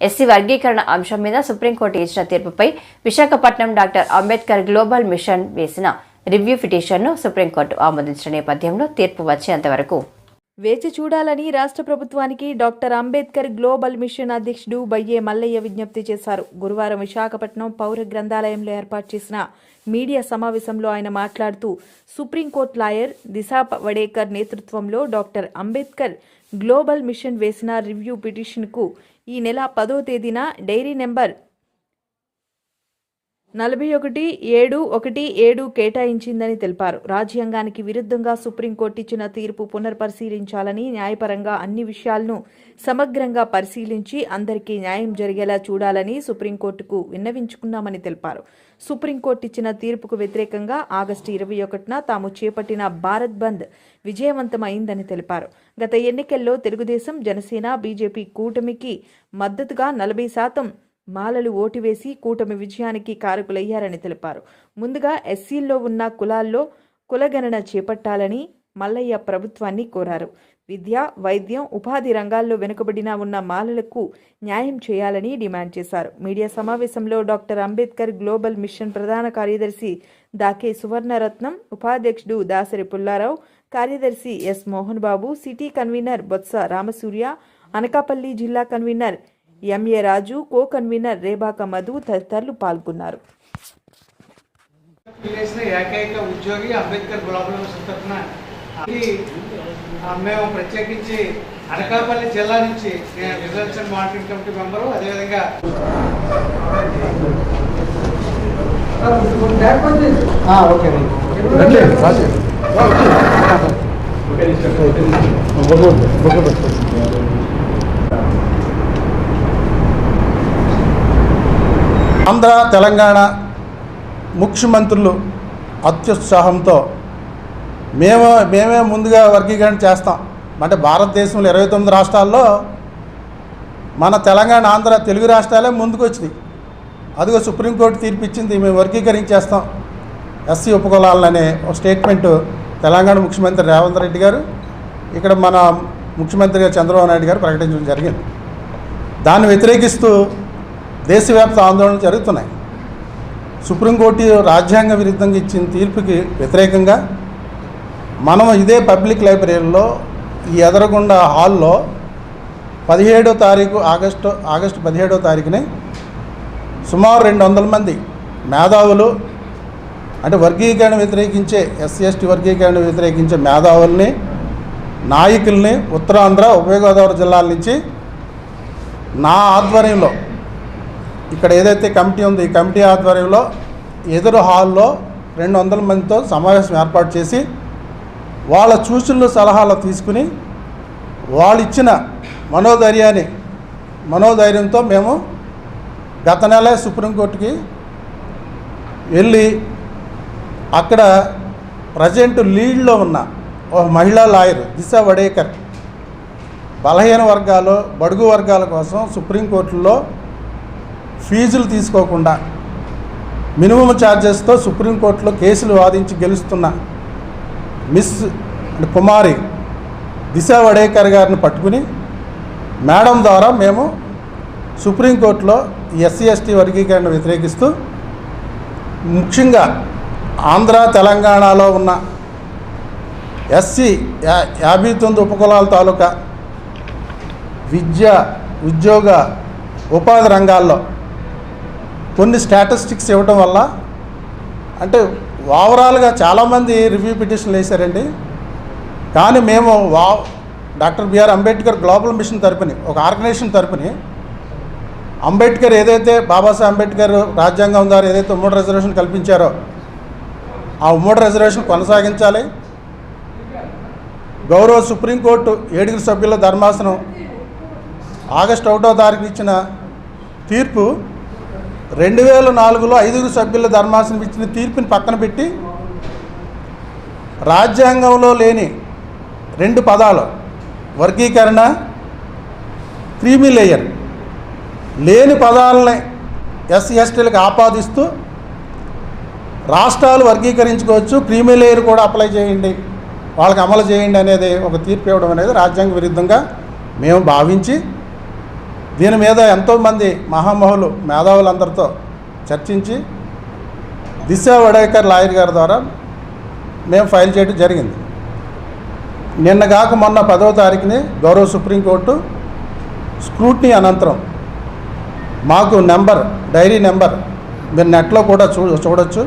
SC వర్గీకరణ అంశం మీద సుప్రీంకోర్టు ఇచ్చిన తీర్పుపై Visakhapatnam doctor Ambedkar global mission వేసిన రివ్యూ పిటిషన్ను సుప్రీంకోర్టు ఆమోదించిన నేపథ్యంలో తీర్పు వచ్చేంత వరకు. వేచి చూడాలని రాష్ట్ర ప్రభుత్వానికి డాక్టర్ అంబేద్కర్ గ్లోబల్ మిషన్ అధ్యక్షుడు బయ్యే మల్లయ్య విజ్ఞప్తి చేశారు. గురువారం విశాఖపట్నం పౌర గ్రంథాలయంలో ఏర్పాటు చేసిన మీడియా సమావేశంలో ఆయన మాట్లాడుతూ సుప్రీంకోర్టు లాయర్ దిశా వడేకర్ నేతృత్వంలో డాక్టర్ అంబేద్కర్ గ్లోబల్ మిషన్ వేసిన రివ్యూ పిటిషన్కు ఈ నెల పదో తేదీన డైరీ నెంబర్ నలభై ఒకటి ఏడు ఒకటి ఏడు కేటాయించిందని తెలిపారు. రాజ్యాంగానికి విరుద్ధంగా సుప్రీంకోర్టు ఇచ్చిన తీర్పు పునర్పరిశీలించాలని న్యాయపరంగా అన్ని విషయాలను సమగ్రంగా పరిశీలించి అందరికీ న్యాయం జరిగేలా చూడాలని సుప్రీంకోర్టుకు విన్నవించుకున్నామని తెలిపారు. సుప్రీంకోర్టు ఇచ్చిన తీర్పుకు వ్యతిరేకంగా ఆగస్టు ఇరవై ఒకటిన తాము చేపట్టిన భారత్ బంద్ విజయవంతమైందని తెలిపారు. గత ఎన్నికల్లో తెలుగుదేశం జనసేన బీజేపీ కూటమికి మద్దతుగా నలభై శాతం మాలలు ఓటు వేసి కూటమి విజయానికి కారకులయ్యారని తెలిపారు. ముందుగా ఎస్సీల్లో ఉన్న కులాల్లో కులగణన చేపట్టాలని మల్లయ్య ప్రభుత్వాన్ని కోరారు. విద్య వైద్యం ఉపాధి రంగాల్లో వెనుకబడిన ఉన్న మాలలకు న్యాయం చేయాలని డిమాండ్ చేశారు. మీడియా సమావేశంలో డాక్టర్ అంబేద్కర్ గ్లోబల్ మిషన్ ప్రధాన కార్యదర్శి దాకే సువర్ణరత్నం ఉపాధ్యక్షుడు దాసరి పుల్లారావు కార్యదర్శి S Mohan Babu city convenor Botsa Ramasurya Anakapalli జిల్లా convenor MA Raju co convenor Rebaka Madhu తదితరులు పాల్గొన్నారు. ఏకైక ఉద్యోగి అంబేద్కర్ గ్లోబల్ ఆ, మేము ప్రత్యేకించి అనకాపల్లి జిల్లా నుంచి నేను రిజర్వేషన్ మానిటరింగ్ కమిటీ మెంబరు అదేవిధంగా ఆంధ్ర తెలంగాణ ముఖ్యమంత్రులు అత్యుత్సాహంతో మేము మేమే ముందుగా వర్గీకరణ చేస్తాం. అంటే భారతదేశంలో ఇరవై తొమ్మిది రాష్ట్రాల్లో మన తెలంగాణ ఆంధ్ర తెలుగు రాష్ట్రాలే ముందుకు వచ్చినాయి అదిగో సుప్రీంకోర్టు తీర్పిచ్చింది మేము వర్గీకరించేస్తాం ఎస్సీ ఉపకులాలనే ఒక స్టేట్మెంట్ తెలంగాణ ముఖ్యమంత్రి రేవంత్ రెడ్డి గారు ఇక్కడ మన ముఖ్యమంత్రిగా చంద్రబాబు నాయుడు గారు ప్రకటించడం జరిగింది. దాన్ని వ్యతిరేకిస్తూ దేశవ్యాప్త ఆందోళనలు జరుగుతున్నాయి. సుప్రీంకోర్టు రాజ్యాంగ విరుద్ధంగా ఇచ్చిన తీర్పుకి వ్యతిరేకంగా మనం ఇదే పబ్లిక్ లైబ్రరీలో ఈ ఎదరగొండ హాల్లో పదిహేడో తారీఖు ఆగస్టు ఆగస్టు పదిహేడో తారీఖుని సుమారు రెండు వందల మంది మేధావులు అంటే వర్గీకరణ వ్యతిరేకించే ఎస్సీ ఎస్టీ వర్గీకరణ వ్యతిరేకించే మేధావుల్ని నాయకుల్ని ఉత్తరాంధ్ర ఉభయ గోదావరి జిల్లాల నుంచి నా ఆధ్వర్యంలో ఇక్కడ ఏదైతే కమిటీ ఉందో ఈ కమిటీ ఆధ్వర్యంలో ఎదురు హాల్లో రెండు వందల మందితో సమావేశం ఏర్పాటు చేసి వాళ్ళ సూచనలు సలహాలు తీసుకుని వాళ్ళు ఇచ్చిన మనోధైర్యాన్ని మనోధైర్యంతో మేము గత నెల సుప్రీంకోర్టుకి వెళ్ళి అక్కడ ప్రజెంట్ లీడ్లో ఉన్న ఒక మహిళా లాయర్ దిశ వడేకర్ బలహీన వర్గాలు బడుగు వర్గాల కోసం సుప్రీంకోర్టులో ఫీజులు తీసుకోకుండా మినిమం ఛార్జెస్తో సుప్రీంకోర్టులో కేసులు వాదించి గెలుస్తున్న మిస్ కుమారి దిశ వడేకర్ గారిని పట్టుకుని మేడం ద్వారా మేము సుప్రీంకోర్టులో ఎస్సీ ఎస్టీ వర్గీకరణ వ్యతిరేకిస్తూ ముఖ్యంగా ఆంధ్ర తెలంగాణలో ఉన్న ఎస్సీ యా యాభై తొమ్మిది ఉపకులాల తాలూకా విద్య ఉద్యోగ ఉపాధి రంగాల్లో కొన్ని స్టాటిస్టిక్స్ ఇవ్వటం వల్ల అంటే ఓవరాల్గా చాలామంది రివ్యూ పిటిషన్లు వేశారండి కానీ మేము వా doctor BR Ambedkar global mission తరపుని ఒక ఆర్గనైజేషన్ తరపుని అంబేద్కర్ ఏదైతే బాబాసాహెబ్ అంబేద్కర్ రాజ్యాంగం ద్వారా ఏదైతే ఉమ్మడి రిజర్వేషన్ కల్పించారో ఆ ఉమ్మడి రిజర్వేషన్ కొనసాగించాలి. గౌరవ సుప్రీంకోర్టు ఏడుగురు సభ్యుల ధర్మాసనం ఆగస్టు ఒకటో తారీఖు ఇచ్చిన తీర్పు రెండు వేల నాలుగులో ఐదుగురు సభ్యుల ధర్మాసనం ఇచ్చిన తీర్పుని పక్కన పెట్టి రాజ్యాంగంలో లేని రెండు పదాలు వర్గీకరణ క్రీమీ లేయర్ లేని పదాలని ఎస్సీ ఎస్టీలకు ఆపాదిస్తూ రాష్ట్రాలు వర్గీకరించుకోవచ్చు క్రీమీ లేయర్ కూడా అప్లై చేయండి వాళ్ళకి అమలు చేయండి అనేది ఒక తీర్పు ఇవ్వడం అనేది రాజ్యాంగ విరుద్ధంగా మేము భావించి దీని మీద ఎంతోమంది మహామహులు మేధావులందరితో చర్చించి దిశ వడేకర్ లాయర్ గారి ద్వారా మేము ఫైల్ చేయడం జరిగింది. నిన్న కాక మొన్న పదవ తారీఖుని గౌరవ సుప్రీంకోర్టు స్క్రూట్నీ అనంతరం మాకు నెంబర్ డైరీ నెంబర్ మీరు నెట్లో కూడా చూ చూడొచ్చు.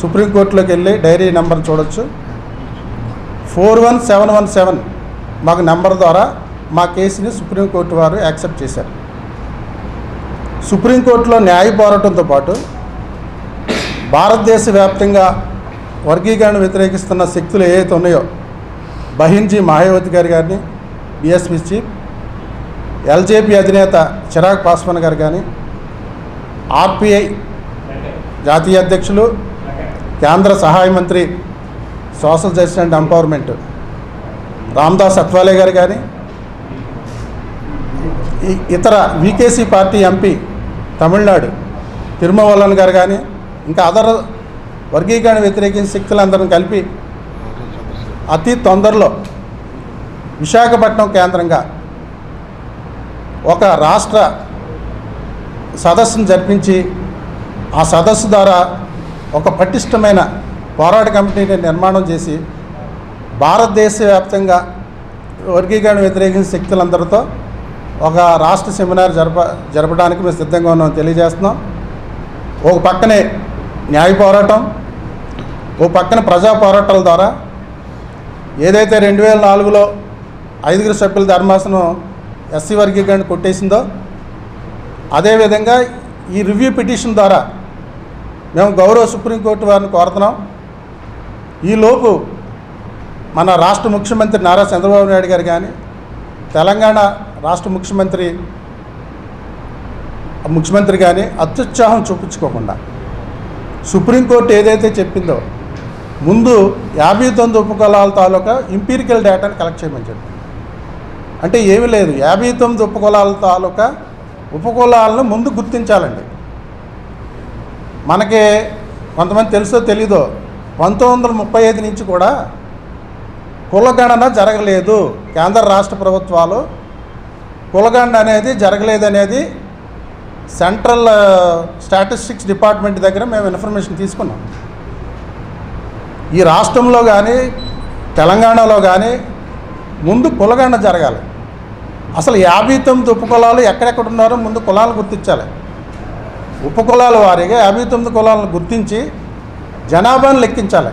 సుప్రీంకోర్టులోకి వెళ్ళి డైరీ నెంబర్ చూడొచ్చు. Four one seven one seven మాకు నెంబర్ ద్వారా మా కేసుని సుప్రీంకోర్టు వారు యాక్సెప్ట్ చేశారు. సుప్రీంకోర్టులో న్యాయ పోరాటంతో పాటు భారతదేశ వ్యాప్తంగా వర్గీకరణ వ్యతిరేకిస్తున్న శక్తులు ఏవైతే ఉన్నాయో బహింజీ మాయావతి గారి గారిని బీఎస్పీ చీఫ్ ఎల్జేపీ అధినేత చిరాగ్ పాస్వాన్ గారు కానీ ఆర్పిఐ జాతీయ అధ్యక్షులు కేంద్ర సహాయ మంత్రి social justice and empowerment Ramdas Athawale గారు కానీ ఇతర వికేసీ పార్టీ ఎంపీ తమిళనాడు తిరుమవల్లన్ గారు కానీ ఇంకా అదర్ వర్గీకరణ వ్యతిరేకించిన శక్తులందరిని కలిపి అతి తొందరలో విశాఖపట్నం కేంద్రంగా ఒక రాష్ట్ర సదస్సును జరిపించి ఆ సదస్సు ద్వారా ఒక పటిష్టమైన పోరాట కమిటీని నిర్మాణం చేసి భారతదేశ వ్యాప్తంగా వర్గీకరణ వ్యతిరేకించిన శక్తులందరితో ఒక రాష్ట్ర సెమినార్ జరప జరపడానికి మేము సిద్ధంగా ఉన్నాం తెలియజేస్తున్నాం. ఒక పక్కనే న్యాయ పోరాటం ఓ పక్కన ప్రజా పోరాటాల ద్వారా ఏదైతే రెండు వేల నాలుగులో ఐదుగురు సభ్యుల ధర్మాసనం ఎస్సీ వర్గీకరణ కొట్టేసిందో అదేవిధంగా ఈ రివ్యూ పిటిషన్ ద్వారా మేము గౌరవ సుప్రీంకోర్టు వారిని కోరుతున్నాం. ఈలోపు మన రాష్ట్ర ముఖ్యమంత్రి నారా చంద్రబాబు నాయుడు గారు కానీ తెలంగాణ రాష్ట్ర ముఖ్యమంత్రి ముఖ్యమంత్రి కానీ అత్యుత్సాహం చూపించుకోకుండా సుప్రీంకోర్టు ఏదైతే చెప్పిందో ముందు యాభై తొమ్మిది ఉపకులాల తాలూకా ఇంపీరికల్ డేటాని కలెక్ట్ చేయమని చెప్పి. అంటే ఏమీ లేదు. యాభై తొమ్మిది ఉపకులాల తాలూకా ఉపకులాలను ముందు గుర్తించాలండి. మనకి కొంతమంది తెలుసో తెలీదో పంతొమ్మిది వందల ముప్పై ఐదు నుంచి కూడా కులగణన జరగలేదు. కేంద్ర రాష్ట్ర ప్రభుత్వాలు కులగండ అనేది జరగలేదనేది సెంట్రల్ స్టాటిస్టిక్స్ డిపార్ట్మెంట్ దగ్గర మేము ఇన్ఫర్మేషన్ తీసుకున్నాం. ఈ రాష్ట్రంలో కానీ తెలంగాణలో కానీ ముందు కులగండ జరగాలి. అసలు యాభై తొమ్మిది ఉపకులాలు ఎక్కడెక్కడ ఉన్నారో ముందు కులాలు గుర్తించాలి. ఉపకులాల వారీగా యాభై తొమ్మిది కులాలను గుర్తించి జనాభాను లెక్కించాలి.